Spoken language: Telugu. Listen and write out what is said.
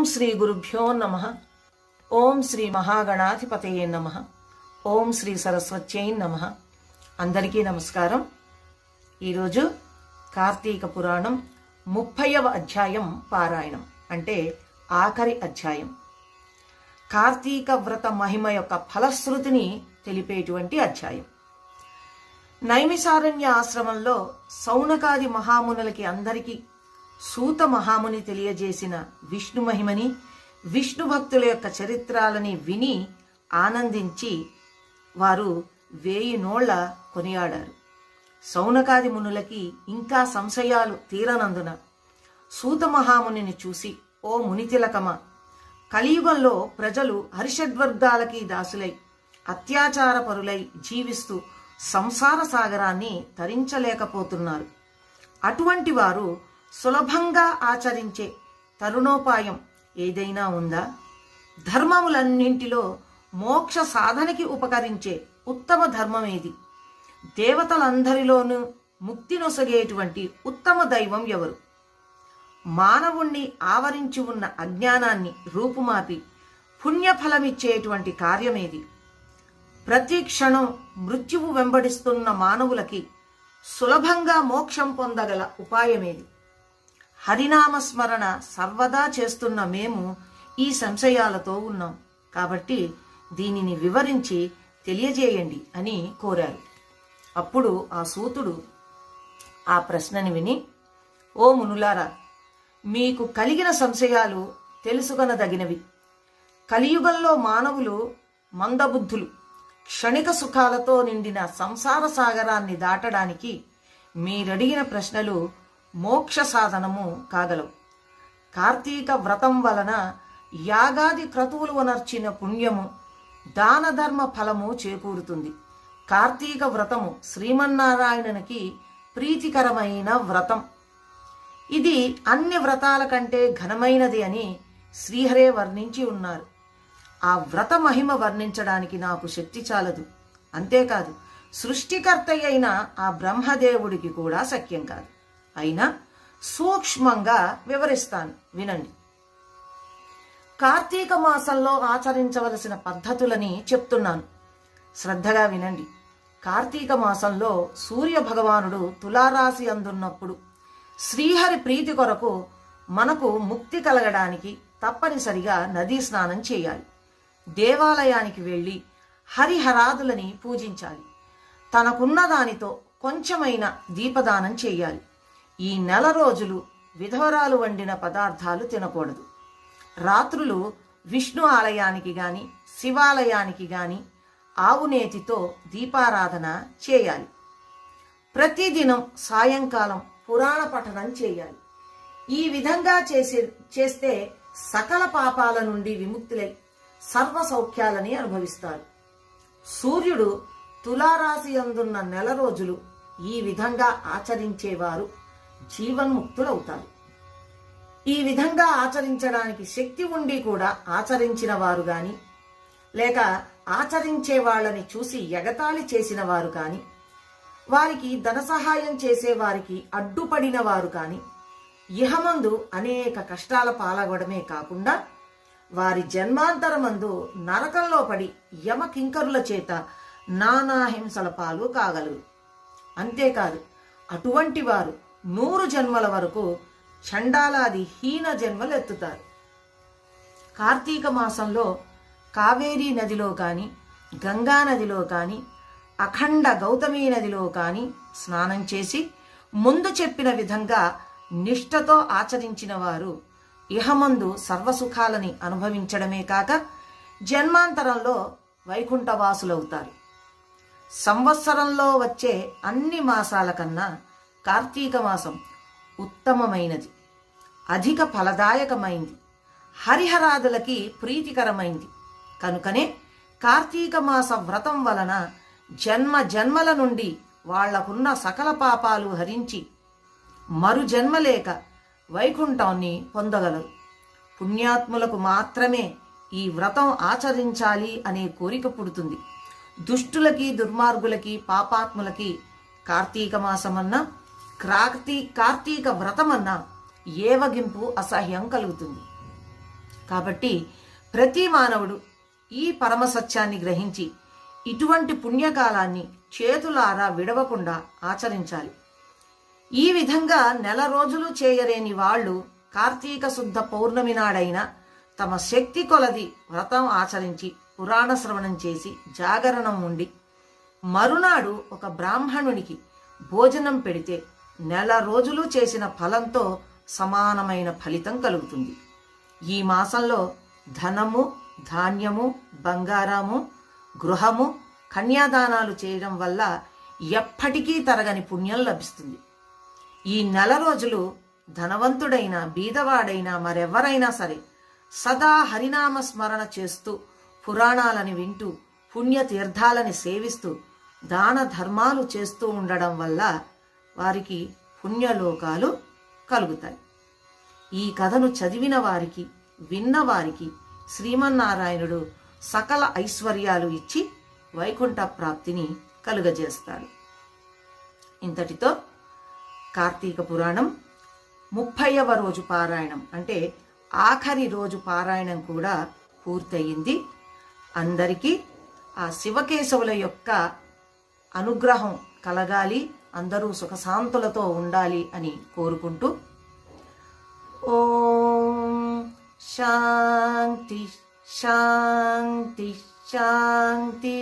ఓం శ్రీ గురుభ్యో నమ. ఓం శ్రీ మహాగణాధిపతయే నమ. ఓం శ్రీ సరస్వత్యై నమ. అందరికీ నమస్కారం. ఈరోజు కార్తీక పురాణం ముప్పైవ అధ్యాయం పారాయణం అంటే ఆఖరి అధ్యాయం. కార్తీక వ్రత మహిమ యొక్క ఫలశ్రుతిని తెలిపేటువంటి అధ్యాయం. నైమిసారణ్య ఆశ్రమంలో సౌనకాది మహామునులకి అందరికీ సూత మహాముని తెలియజేసిన విష్ణు మహిమని విష్ణు భక్తుల యొక్క చరిత్రాలని విని ఆనందించి వారు వేయి నోళ్ళ కొనియాడారు. సౌనకాది మునులకి ఇంకా సంశయాలు తీరనందున సూత మహామునిని చూసి ఓ మునితిలకమ కలియుగంలో ప్రజలు హరిషడ్వర్గాలకి దాసులై అత్యాచార పరులై జీవిస్తూ సంసార సాగరాన్ని తరించలేకపోతున్నారు. అటువంటి వారు సులభంగా ఆచరించే తరుణోపాయం ఏదైనా ఉందా? ధర్మములన్నింటిలో మోక్ష సాధనకి ఉపకరించే ఉత్తమ ధర్మం ఏది? దేవతలందరిలోనూ ముక్తి నొసగేటువంటి ఉత్తమ దైవం ఎవరు? మానవుణ్ణి ఆవరించి ఉన్న అజ్ఞానాన్ని రూపుమాపి పుణ్యఫలమిచ్చేటువంటి కార్యమేది? ప్రతి క్షణం మృత్యువు వెంబడిస్తున్న మానవులకి సులభంగా మోక్షం పొందగల ఉపాయమేది? హరినామస్మరణ సర్వదా చేస్తున్న మేము ఈ సంశయాలతో ఉన్నాం. కాబట్టి దీనిని వివరించి తెలియజేయండి అని కోరారు. అప్పుడు ఆ సూతుడు ఆ ప్రశ్నని విని ఓ మునులారా మీకు కలిగిన సంశయాలు తెలుసుకొనదగినవి. కలియుగంలో మానవులు మందబుద్ధులు క్షణిక సుఖాలతో నిండిన సంసార సాగరాన్ని దాటడానికి మీరడిగిన ప్రశ్నలు మోక్ష సాధనము కాగలవు. కార్తీక వ్రతం వలన యాగాది క్రతువులు వనర్చిన పుణ్యము దాన ధర్మ ఫలము చేకూరుతుంది. కార్తీక వ్రతము శ్రీమన్నారాయణునికి ప్రీతికరమైన వ్రతం. ఇది అన్ని వ్రతాల కంటే ఘనమైనది అని శ్రీహరే వర్ణించి ఉన్నారు. ఆ వ్రత మహిమ వర్ణించడానికి నాకు శక్తి చాలదు. అంతేకాదు సృష్టికర్త అయిన ఆ బ్రహ్మదేవుడికి కూడా సఖ్యం కాదు. అయినా సూక్ష్మంగా వివరిస్తాను. వినండి. కార్తీక మాసంలో ఆచరించవలసిన పద్ధతులని చెప్తున్నాను. శ్రద్ధగా వినండి. కార్తీక మాసంలో సూర్య భగవానుడు తులారాశి అందున్నప్పుడు శ్రీహరి ప్రీతి కొరకు మనకు ముక్తి కలగడానికి తప్పనిసరిగా నదీ స్నానం చేయాలి. దేవాలయానికి వెళ్ళి హరిహరాదులని పూజించాలి. తనకున్న దానితో కొంచెమైన దీపదానం చేయాలి. ఈ నెల రోజులు విధవరాలు వండిన పదార్థాలు తినకూడదు. రాత్రులు విష్ణు ఆలయానికి గాని శివాలయానికి గాని ఆవునేతితో దీపారాధన చేయాలి. ప్రతిదినం సాయంకాలం పురాణ పఠనం చేయాలి. ఈ విధంగా చేసే చేస్తే సకల పాపాల నుండి విముక్తులై సర్వ సౌఖ్యాలని అనుభవిస్తారు. సూర్యుడు తులారాశి అందున్న నెల రోజులు ఈ విధంగా ఆచరించేవారు. జీవన్ముక్తులవుతారు ఈ విధంగా ఆచరించడానికి శక్తి ఉండి కూడా ఆచరించిన వారు కానీ లేక ఆచరించే వాళ్ళని చూసి ఎగతాళి చేసిన వారు కానీ వారికి ధన సహాయం చేసే వారికి అడ్డుపడిన వారు కానీ ఇహమందు అనేక కష్టాల పాలవడమే కాకుండా వారి జన్మాంతరమందు నరకంలో పడి యమ కింకరుల చేత నానాహింసల పాలు కాగలరు. అంతేకాదు అటువంటి వారు నూరు జన్మల వరకు చండాలాది హీన జన్మలు ఎత్తుతారు. కార్తీక మాసంలో కావేరీ నదిలో కాని గంగా నదిలో కాని అఖండ గౌతమీ నదిలో కాని స్నానం చేసి ముందు చెప్పిన విధంగా నిష్ఠతో ఆచరించిన వారు ఇహమందు సర్వసుఖాలని అనుభవించడమే కాక జన్మాంతరంలో వైకుంఠవాసులవుతారు. సంవత్సరంలో వచ్చే అన్ని మాసాల కన్నా కార్తీక మాసం ఉత్తమమైనది. అధిక ఫలదాయకమైంది. హరిహరాదులకి ప్రీతికరమైంది. కనుకనే కార్తీక మాస వ్రతం వలన జన్మ జన్మల నుండి వాళ్ళకున్న సకల పాపాలు హరించి మరు జన్మలేక వైకుంఠాన్ని పొందగలరు. పుణ్యాత్ములకు మాత్రమే ఈ వ్రతం ఆచరించాలి అనే కోరిక పుడుతుంది. దుష్టులకి దుర్మార్గులకి పాపాత్ములకి కార్తీక మాసమన్నా కార్తీ కార్తీక వ్రతమన్న ఏవగింపు అసహ్యం కలుగుతుంది. కాబట్టి ప్రతి మానవుడు ఈ పరమ సత్యాన్ని గ్రహించి ఇటువంటి పుణ్యకాలాన్ని చేతులారా విడవకుండా ఆచరించాలి. ఈ విధంగా నెల రోజులు చేయలేని వాళ్ళు కార్తీక శుద్ధ పౌర్ణమి నాడైన తమ శక్తి కొలది వ్రతం ఆచరించి పురాణ శ్రవణం చేసి జాగరణం ఉండి మరునాడు ఒక బ్రాహ్మణునికి భోజనం పెడితే నెల రోజులు చేసిన ఫలంతో సమానమైన ఫలితం కలుగుతుంది. ఈ మాసంలో ధనము ధాన్యము బంగారము గృహము కన్యాదానాలు చేయడం వల్ల ఎప్పటికీ తరగని పుణ్యం లభిస్తుంది. ఈ నెల రోజులు ధనవంతుడైన బీదవాడైనా మరెవరైనా సరే సదా హరినామ స్మరణ చేస్తూ పురాణాలని వింటూ పుణ్యతీర్థాలని సేవిస్తూ దాన ధర్మాలు చేస్తూ ఉండడం వల్ల వారికి పుణ్యలోకాలు కలుగుతాయి. ఈ కథను చదివిన వారికి విన్నవారికి శ్రీమన్నారాయణుడు సకల ఐశ్వర్యాలు ఇచ్చి వైకుంఠ ప్రాప్తిని కలుగజేస్తాడు. ఇంతటితో కార్తీక పురాణం ముప్పైవ రోజు పారాయణం. అంటే ఆఖరి రోజు పారాయణం కూడా పూర్తయింది. అందరికీ ఆ శివకేశవుల యొక్క అనుగ్రహం కలగాలి. అందరూ సుఖశాంతులతో ఉండాలి అని కోరుకుంటూ ఓం శాంతి శాంతి శాంతి.